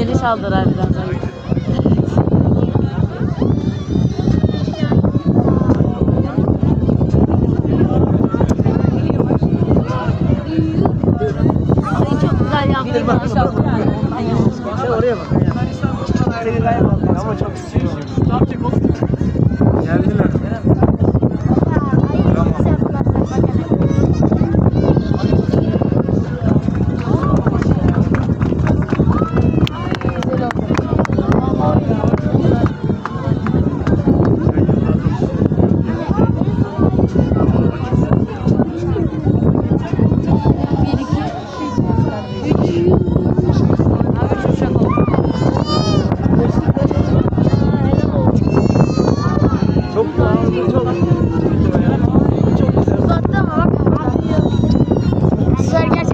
geliş aldılar maşallah. Sen oraya bak. Seni kayboldu ama çok Geldiler. Çok iyi.